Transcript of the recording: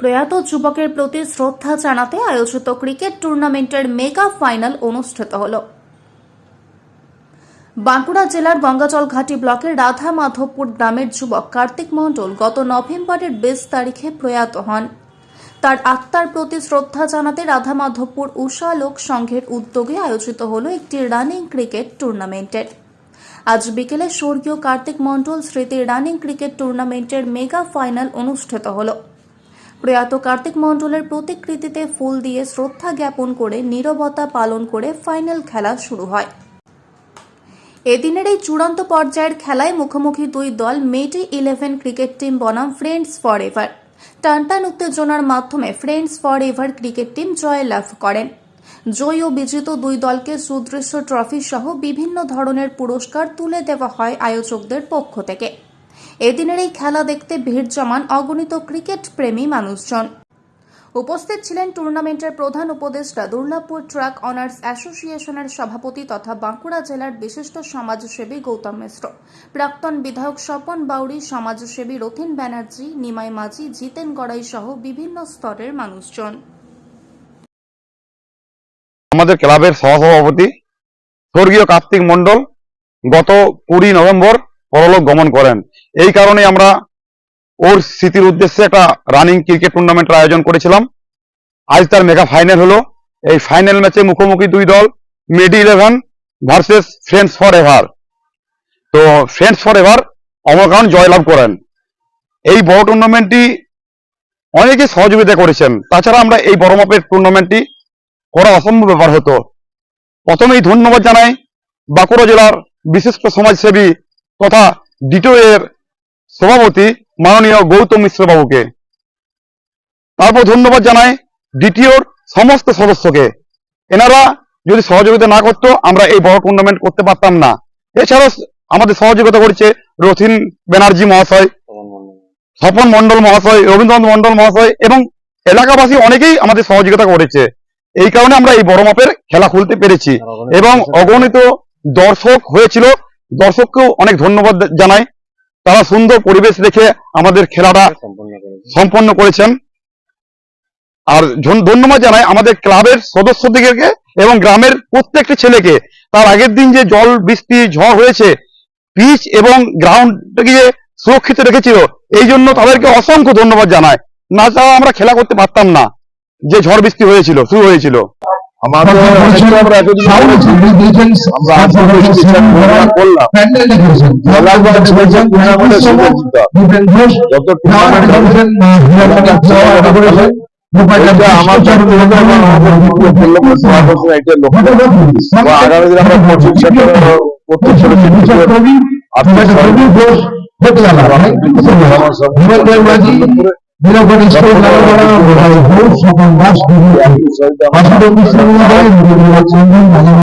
প্রয়াত যুবকের প্রতি শ্রদ্ধা জানাতে আয়োজিত ক্রিকেট টুর্নামেন্টের মেগা ফাইনাল অনুষ্ঠিত হল। বাঁকুড়া জেলার গঙ্গাজল ঘাটি ব্লকের রাধা মাধবপুর গ্রামের যুবক কার্তিক মণ্ডল গত নভেম্বরের বিশ তারিখে প্রয়াত হন। তার আত্মার প্রতি শ্রদ্ধা জানাতে রাধা মাধবপুর উষা লোক সংঘের উদ্যোগে আয়োজিত হল একটি রানিং ক্রিকেট টুর্নামেন্টের। আজ বিকেলে স্বর্গীয় কার্তিক মণ্ডল স্মৃতি রানিং ক্রিকেট টুর্নামেন্টের মেগা ফাইনাল অনুষ্ঠিত হল। প্রয়াত কার্তিক মণ্ডলের প্রতিকৃতিতে ফুল দিয়ে শ্রদ্ধা জ্ঞাপন করে নীরবতা পালন করে ফাইনাল খেলা শুরু হয়। এদিনের এই চূড়ান্ত পর্যায়ের খেলায় মুখোমুখি দুই দল মেটি ইলেভেন ক্রিকেট টিম বনাম ফ্রেন্ডস ফর এভার টানটান উত্তেজনার মাধ্যমে friends for ever cricket team জয় লাভ করেন। জয়ী ও বিজিত দুই দলকে সুদৃশ্য ট্রফি সহ বিভিন্ন ধরনের পুরস্কার তুলে দেওয়া হয় আয়োজকদের পক্ষ থেকে। এদিনের এই খেলা দেখতে ভিড় জমান অগণিত ক্রিকেট প্রেমী মানুষজন। উপস্থিত ছিলেন টুর্নামেন্টের প্রধান উপদেষ্টা দুর্লভপুর ট্রাক অনার্স অ্যাসোসিয়েশনের সভাপতি তথা বাঁকুড়া জেলার বিশিষ্ট সমাজসেবী গৌতম মিশ্র। প্রাক্তন বিধায়ক স্বপন বাউরি সমাজসেবী রথিন ব্যানার্জি, নিমাই মাঝি, জিতেন গড়াই সহ বিভিন্ন স্তরের মানুষজন। আমাদের ক্লাবের সহসভাপতি স্বর্গীয় কার্তিক মণ্ডল গত কুড়ি নভেম্বর পরলোক গমন করেন। এই কারণে আমরা ওর স্মৃতির উদ্দেশ্যে একটা রানিং ক্রিকেট টুর্নামেন্টের আয়োজন করেছিলাম। আজ তার মেগা ফাইনাল হলো। এই ফাইনাল ম্যাচে মুখোমুখি দুই দল মেডি eleven versus friends for ever তো ফ্রেন্ডস ফর এভার অমরকান জয়লাভ করেন। এই বড় টুর্নামেন্টটি অনেকে সহযোগিতা করেছেন। তাছাড়া আমরা এই বড় মাপের টুর্নামেন্টটি করা অসম্ভব ব্যাপার হতো। প্রথমেই ধন্যবাদ জানাই বাঁকুড়া জেলার বিশিষ্ট সমাজসেবী তথা ডিটো এর সভাপতি মাননীয় গৌতম মিশ্র বাবুকে। তারপর ধন্যবাদ জানাই ডিটিওর সমস্ত সদস্যকে। এনারা যদি সহযোগিতা না করতো, আমরা এই বড় টুর্নামেন্ট করতে পারতাম না। এছাড়াও আমাদের সহযোগিতা করেছে রথিন ব্যানার্জি মহাশয়, স্বপন মন্ডল মহাশয়, রবীন্দ্রনাথ মন্ডল মহাশয় এবং এলাকাবাসী অনেকেই আমাদের সহযোগিতা করেছে। এই কারণে আমরা এই বড় মাপের খেলা খুলতে পেরেছি। এবং অগণিত দর্শক হয়েছিল। দর্শককেও অনেক ধন্যবাদ জানাই। তারা সুন্দর পরিবেশ রেখে আমাদের খেলাটা সম্পন্ন করেছেন। আর ধন্যবাদ জানাই আমাদের ক্লাবের সদস্যদিগকে এবং গ্রামের প্রত্যেকটি ছেলেকে। তার আগের দিন যে জল বৃষ্টি ঝড় হয়েছে পিচ এবং গ্রাউন্ডটাকে যে সুরক্ষিত রেখেছিল এই জন্য তাদেরকে অসংখ্য ধন্যবাদ জানায় না ছাড়া আমরা খেলা করতে পারতাম না। যে ঝড় বৃষ্টি হয়েছিল শুরু হয়েছিল। আমাদের আমরা এতদিন আমরা আজকে বেশি চেষ্টা করলাম খেলার পর দেখেছেন টুর্নামেন্টের সুযোগ যত টুর্নামেন্ট হবে এটা আমার জন্য এটা লক্ষ্য এবং আগামী দিনে আমরা কোচিং সেন্টার করতে চলেছি আপনার সবাই